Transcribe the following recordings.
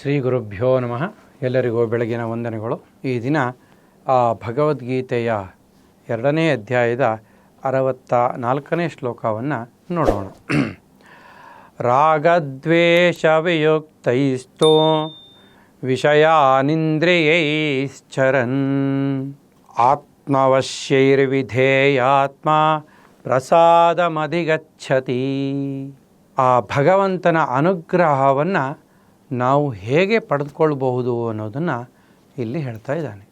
ಶ್ರೀ ಗುರುಭ್ಯೋ ನಮಃ. ಎಲ್ಲರಿಗೂ ಬೆಳಗಿನ ವಂದನೆಗಳು. ಈ ದಿನ ಆ ಭಗವದ್ಗೀತೆಯ ಎರಡನೇ ಅಧ್ಯಾಯದ ಅರವತ್ತ ನಾಲ್ಕನೇ ಶ್ಲೋಕವನ್ನು ನೋಡೋಣ. ರಾಗದ್ವೇಷವಿಯುಕ್ತೈಸ್ತೋ ವಿಷಯಾನಿಂದ್ರಿಯೈಶ್ಚರನ್. ಆತ್ಮವಶ್ಯೈರ್ವಿಧೇಯಾತ್ಮ ಪ್ರಸಾದಮಧಿಗಚ್ಚತಿ ಆ ಭಗವಂತನ ಅನುಗ್ರಹವನ್ನು ನಾವು ಹೇಗೆ ಪಡೆದುಕೊಳ್ಬಹುದು ಅನ್ನೋದನ್ನು ಇಲ್ಲಿ ಹೇಳ್ತಾ ಇದ್ದಾನೆ.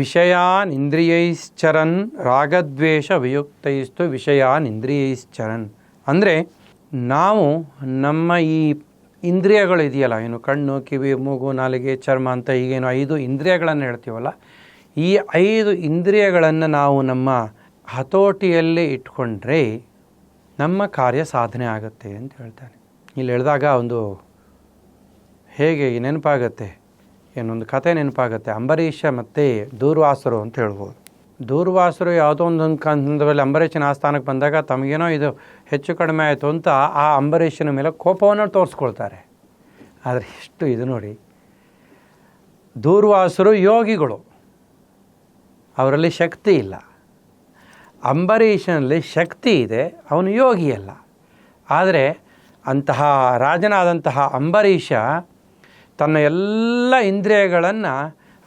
ವಿಷಯಾನ್ ಇಂದ್ರಿಯೈಶ್ಚರನ್ ರಾಗದ್ವೇಷ ವಿಯುಕ್ತೈಸ್ತು ವಿಷಯಾನ್ ಇಂದ್ರಿಯೈಶ್ಚರನ್ ಅಂದರೆ ನಾವು ನಮ್ಮ ಈ ಇಂದ್ರಿಯಗಳು ಇದೆಯಲ್ಲ ಏನು ಕಣ್ಣು, ಕಿವಿ, ಮೂಗು, ನಾಲಿಗೆ, ಚರ್ಮ ಅಂತ ಈಗೇನು ಐದು ಇಂದ್ರಿಯಗಳನ್ನು ಹೇಳ್ತೀವಲ್ಲ, ಈ ಐದು ಇಂದ್ರಿಯಗಳನ್ನು ನಾವು ನಮ್ಮ ಹತೋಟಿಯಲ್ಲಿ ಇಟ್ಕೊಂಡ್ರೆ ನಮ್ಮ ಕಾರ್ಯ ಸಾಧನೆ ಆಗುತ್ತೆ ಅಂತ ಹೇಳ್ತಾನೆ. ಇಲ್ಲಿ ಹೇಳಿದಾಗ ಒಂದು ಹೇಗೆ ನೆನಪಾಗತ್ತೆ ಏನೊಂದು ಕತೆ ನೆನಪಾಗತ್ತೆ. ಅಂಬರೀಷ ಮತ್ತು ದೂರ್ವಾಸರು ಅಂತ ಹೇಳ್ಬೋದು. ದೂರ್ವಾಸರು ಯಾವುದೋ ಒಂದು ಸಂದರ್ಭದಲ್ಲಿ ಅಂಬರೀಷನ ಆಸ್ಥಾನಕ್ಕೆ ಬಂದಾಗ ತಮಗೇನೋ ಇದು ಹೆಚ್ಚು ಕಡಿಮೆ ಆಯಿತು ಅಂತ ಆ ಅಂಬರೀಷನ ಮೇಲೆ ಕೋಪವನ್ನು ತೋರಿಸ್ಕೊಳ್ತಾರೆ. ಆದರೆ ಎಷ್ಟು ಇದು ನೋಡಿ. ದೂರ್ವಾಸರು ಯೋಗಿಗಳು. ಅವರಲ್ಲಿ ಶಕ್ತಿ ಇಲ್ಲ. ಅಂಬರೀಷನಲ್ಲಿ ಶಕ್ತಿ ಇದೆ, ಅವನು ಯೋಗಿಯಲ್ಲ. ಆದರೆ ಅಂತಹ ರಾಜನಾದಂತಹ ಅಂಬರೀಷ ತನ್ನ ಎಲ್ಲ ಇಂದ್ರಿಯಗಳನ್ನು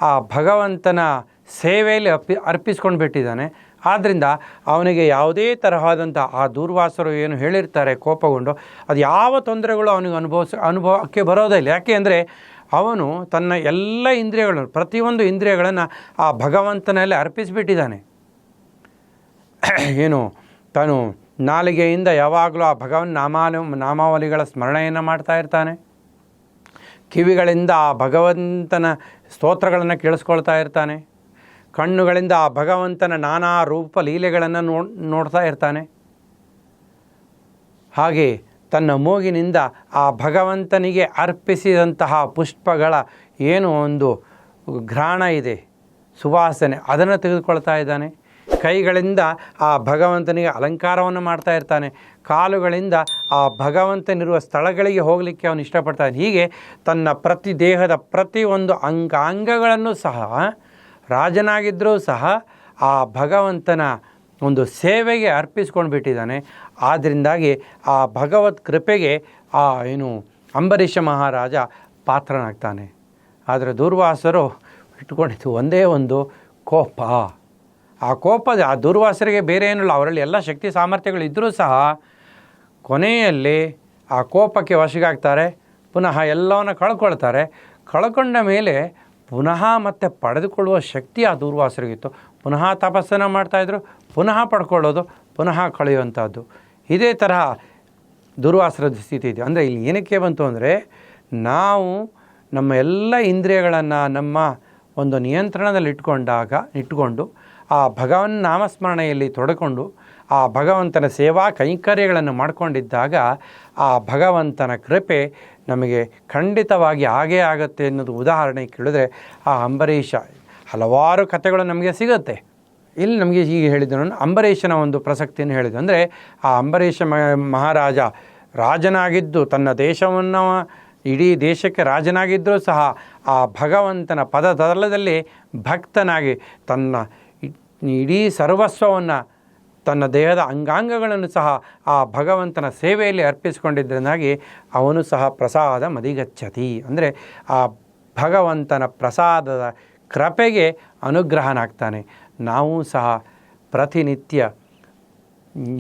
ಆ ಭಗವಂತನ ಸೇವೆಯಲ್ಲಿ ಅಪ್ಪಿ ಅರ್ಪಿಸ್ಕೊಂಡು ಬಿಟ್ಟಿದ್ದಾನೆ. ಆದ್ದರಿಂದ ಅವನಿಗೆ ಯಾವುದೇ ತರಹದಂಥ ಆ ದೂರ್ವಾಸರು ಏನು ಹೇಳಿರ್ತಾರೆ, ಕೋಪಗೊಂಡು, ಅದು ಯಾವ ತೊಂದರೆಗಳು ಅವನಿಗೆ ಅನುಭವಿಸ, ಅನುಭವಕ್ಕೆ ಬರೋದಿಲ್ಲ ಯಾಕೆ ಅಂದರೆ ಅವನು ತನ್ನ ಎಲ್ಲ ಇಂದ್ರಿಯಗಳನ್ನು, ಪ್ರತಿಯೊಂದು ಇಂದ್ರಿಯಗಳನ್ನು ಆ ಭಗವಂತನಲ್ಲಿ ಅರ್ಪಿಸಿಬಿಟ್ಟಿದ್ದಾನೆ. ಏನು, ತಾನು ನಾಲಿಗೆಯಿಂದ ಯಾವಾಗಲೂ ಆ ಭಗವನ್ ನಾಮಾಲ ನಾಮಾವಲಿಗಳ ಸ್ಮರಣೆಯನ್ನು ಮಾಡ್ತಾ ಇರ್ತಾನೆ. ಕಿವಿಗಳಿಂದ ಆ ಭಗವಂತನ ಸ್ತೋತ್ರಗಳನ್ನು ಕೇಳಿಸ್ಕೊಳ್ತಾ ಇರ್ತಾನೆ. ಕಣ್ಣುಗಳಿಂದ ಆ ಭಗವಂತನ ನಾನಾ ರೂಪ ಲೀಲೆಗಳನ್ನು ನೋ, ನೋಡ್ತಾ ಇರ್ತಾನೆ. ಹಾಗೆ ತನ್ನ ಮೂಗಿನಿಂದ ಆ ಭಗವಂತನಿಗೆ ಅರ್ಪಿಸಿದಂತಹ ಪುಷ್ಪಗಳ ಏನು ಒಂದು ಘ್ರಾಣ ಇದೆ, ಸುವಾಸನೆ, ಅದನ್ನು ತೆಗೆದುಕೊಳ್ತಾ ಇದ್ದಾನೆ. ಕೈಗಳಿಂದ ಆ ಭಗವಂತನಿಗೆ ಅಲಂಕಾರವನ್ನು ಮಾಡ್ತಾ ಇರ್ತಾನೆ. ಕಾಲುಗಳಿಂದ ಆ ಭಗವಂತನಿರುವ ಸ್ಥಳಗಳಿಗೆ ಹೋಗಲಿಕ್ಕೆ ಅವನು ಇಷ್ಟಪಡ್ತಾನೆ. ಹೀಗೆ ತನ್ನ ಪ್ರತಿ ದೇಹದ ಪ್ರತಿಯೊಂದು ಅಂಗಾಂಗಗಳನ್ನು ಸಹ ರಾಜನಾಗಿದ್ದರೂ ಸಹ ಆ ಭಗವಂತನ ಒಂದು ಸೇವೆಗೆ ಅರ್ಪಿಸ್ಕೊಂಡು ಬಿಟ್ಟಿದ್ದಾನೆ. ಆದ್ದರಿಂದಾಗಿ ಆ ಭಗವತ್ ಕೃಪೆಗೆ ಆ ಏನು ಅಂಬರೀಷ ಮಹಾರಾಜ ಪಾತ್ರನಾಗ್ತಾನೆ. ಆದರೆ ದುರ್ವಾಸರು ಇಟ್ಕೊಂಡಿದ್ದು ಒಂದೇ ಒಂದು ಕೋಪ. ಆ ಕೋಪದ, ಆ ದುರ್ವಾಸರಿಗೆ ಬೇರೆ ಏನಿಲ್ಲ, ಅವರಲ್ಲಿ ಎಲ್ಲ ಶಕ್ತಿ ಸಾಮರ್ಥ್ಯಗಳು ಇದ್ದರೂ ಸಹ ಕೊನೆಯಲ್ಲಿ ಆ ಕೋಪಕ್ಕೆ ವಶಗಾಗ್ತಾರೆ, ಪುನಃ ಎಲ್ಲವನ್ನು ಕಳ್ಕೊಳ್ತಾರೆ. ಕಳ್ಕೊಂಡ ಮೇಲೆ ಪುನಃ ಮತ್ತೆ ಪಡೆದುಕೊಳ್ಳುವ ಶಕ್ತಿ ಆ ದುರ್ವಾಸರಿಗಿತ್ತು. ಪುನಃ ತಪಸ್ಸನ್ನು ಮಾಡ್ತಾಯಿದ್ರು ಪುನಃ ಪಡ್ಕೊಳ್ಳೋದು, ಪುನಃ ಕಳೆಯುವಂಥದ್ದು. ಇದೇ ತರಹ ದುರ್ವಾಸರದ ಸ್ಥಿತಿ ಇದೆ. ಅಂದರೆ ಇಲ್ಲಿ ಏನಕ್ಕೆ ಬಂತು ಅಂದರೆ, ನಾವು ನಮ್ಮ ಎಲ್ಲ ಇಂದ್ರಿಯಗಳನ್ನು ನಮ್ಮ ಒಂದು ನಿಯಂತ್ರಣದಲ್ಲಿ ಇಟ್ಕೊಂಡಾಗ ಇಟ್ಕೊಂಡು ಆ ಭಗವನ್ ನಾಮಸ್ಮರಣೆಯಲ್ಲಿ ತೊಡಕೊಂಡು ಆ ಭಗವಂತನ ಸೇವಾ ಕೈಂಕರ್ಯಗಳನ್ನು ಮಾಡಿಕೊಂಡಿದ್ದಾಗ ಆ ಭಗವಂತನ ಕೃಪೆ ನಮಗೆ ಖಂಡಿತವಾಗಿ ಆಗೇ ಆಗುತ್ತೆ ಅನ್ನೋದು ಉದಾಹರಣೆ ಕೇಳಿದ್ರೆ ಆ ಅಂಬರೀಷ. ಹಲವಾರು ಕಥೆಗಳು ನಮಗೆ ಸಿಗುತ್ತೆ. ಇಲ್ಲಿ ನಮಗೆ ಹೀಗೆ ಹೇಳಿದ್ರು ಅಂಬರೀಷನ ಒಂದು ಪ್ರಸಕ್ತಿಯನ್ನು ಹೇಳಿದ್ದು. ಅಂದರೆ ಆ ಅಂಬರೀಷ ಮಹಾರಾಜ ರಾಜನಾಗಿದ್ದು ತನ್ನ ದೇಶವನ್ನು ಇಡೀ ದೇಶಕ್ಕೆ ರಾಜನಾಗಿದ್ದರೂ ಸಹ ಆ ಭಗವಂತನ ಪದದಲದಲ್ಲಿ ಭಕ್ತನಾಗಿ ತನ್ನ ಇಡೀ ಸರ್ವಸ್ವವನ್ನು ತನ್ನ ದೇಹದ ಅಂಗಾಂಗಗಳನ್ನು ಸಹ ಆ ಭಗವಂತನ ಸೇವೆಯಲ್ಲಿ ಅರ್ಪಿಸಿಕೊಂಡಿದ್ದರಿಂದಾಗಿ ಅವನು ಸಹ ಪ್ರಸಾದ ಮದಿಗಚ್ಚತಿ. ಅಂದರೆ ಆ ಭಗವಂತನ ಪ್ರಸಾದದ ಕೃಪೆಗೆ ಅನುಗ್ರಹನಾಗ್ತಾನೆ. ನಾವು ಸಹ ಪ್ರತಿನಿತ್ಯ,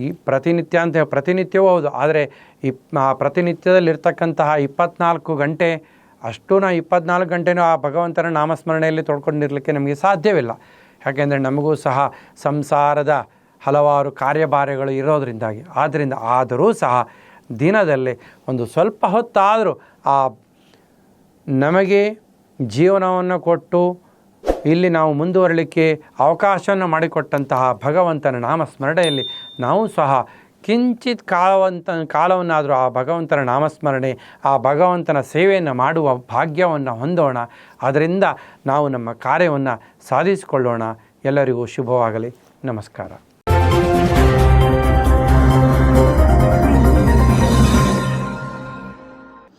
ಈ ಪ್ರತಿನಿತ್ಯ ಅಂತ ಪ್ರತಿನಿತ್ಯವೂ ಹೌದು. ಆದರೆ ಇಪ್, ಆ ಪ್ರತಿನಿತ್ಯದಲ್ಲಿರ್ತಕ್ಕಂತಹ ಇಪ್ಪತ್ನಾಲ್ಕು ಗಂಟೆ ಅಷ್ಟು ನಾವು ಇಪ್ಪತ್ನಾಲ್ಕು ಗಂಟೆನೂ ಆ ಭಗವಂತನ ನಾಮಸ್ಮರಣೆಯಲ್ಲಿ ತೊಡ್ಕೊಂಡಿರಲಿಕ್ಕೆ ನಮಗೆ ಸಾಧ್ಯವಿಲ್ಲ. ಯಾಕೆಂದರೆ ನಮಗೂ ಸಹ ಸಂಸಾರದ ಹಲವಾರು ಕಾರ್ಯಭಾರಗಳು ಇರೋದರಿಂದಾಗಿ ಆದ್ದರಿಂದ ಆದರೂ ಸಹ ದಿನದಲ್ಲಿ ಒಂದು ಸ್ವಲ್ಪ ಹೊತ್ತಾದರೂ ಆ ನಮಗೆ ಜೀವನವನ್ನು ಕೊಟ್ಟು ಇಲ್ಲಿ ನಾವು ಮುಂದುವರಲಿಕ್ಕೆ ಅವಕಾಶವನ್ನು ಮಾಡಿಕೊಟ್ಟಂತಹ ಭಗವಂತನ ನಾಮಸ್ಮರಣೆಯಲ್ಲಿ ನಾವು ಸಹ ಕಿಂಚಿತ್ ಕಾಲವಂತ, ಕಾಲವನ್ನಾದರೂ ಆ ಭಗವಂತನ ನಾಮಸ್ಮರಣೆ, ಆ ಭಗವಂತನ ಸೇವೆಯನ್ನು ಮಾಡುವ ಭಾಗ್ಯವನ್ನು ಹೊಂದೋಣ. ಅದರಿಂದ ನಾವು ನಮ್ಮ ಕಾರ್ಯವನ್ನು ಸಾಧಿಸಿಕೊಳ್ಳೋಣ. ಎಲ್ಲರಿಗೂ ಶುಭವಾಗಲಿ. ನಮಸ್ಕಾರ.